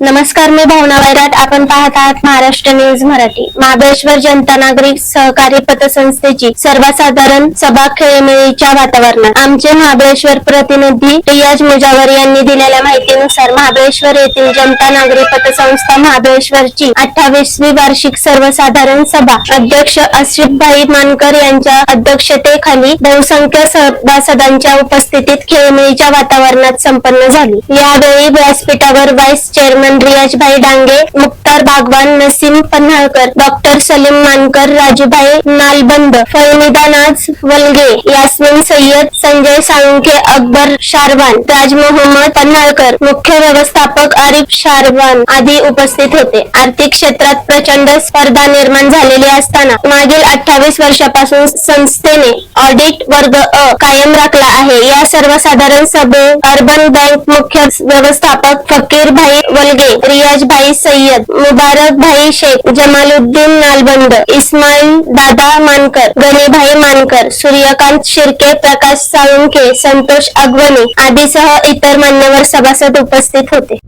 नमस्कार मी भावना वैराट आपण पाहत आहात महाराष्ट्र न्यूज मराठी. महाबळेश्वर जनता नागरिक सहकारी पतसंस्थेची सर्वसाधारण सभा खेळमेळीच्या वातावरणात. आमचे महाबळेश्वर प्रतिनिधी रियाज मुजावर यांनी दिलेल्या माहितीनुसार महाबळेश्वर येथील जनता नागरिक पतसंस्था महाबळेश्वरची अठ्ठावीसवी वार्षिक सर्वसाधारण सभा. अध्यक्ष अशिफभाई मानकर यांच्या अध्यक्षतेखाली बहुसंख्य सभासदांच्या उपस्थितीत खेळमेळीच्या वातावरणात संपन्न झाली. यावेळी व्यासपीठावर vice chairman Riyazbhai Dange Muktar Bagwan Naseem Panhalkar doctor Salim Mankar Rajubhai Nalband फलनिदानाज वलगे यास्मिन सय्यद संजय साळुंके अकबर शारवान राज मोहम्मद पन्हाळकर मुख्य व्यवस्थापक आरिफ शारवान आदी उपस्थित होते. आर्थिक क्षेत्रात प्रचंड स्पर्धा निर्माण झालेली असताना मागील अठ्ठावीस वर्षापासून संस्थेने ऑडिट वर्ग अ कायम राखला आहे. या सर्वसाधारण सभे अर्बन बँक मुख्य व्यवस्थापक फकीर भाई वलगे रियाज भाई सय्यद मुबारक भाई शेख जमालुद्दीन नालबंद इस्माईल दादा मानकर गणेभाई मानकर सूर्यकांत शिर्के प्रकाश साळुंके संतोष अगवणे आदीसह इतर मान्यवर सभासद उपस्थित होते.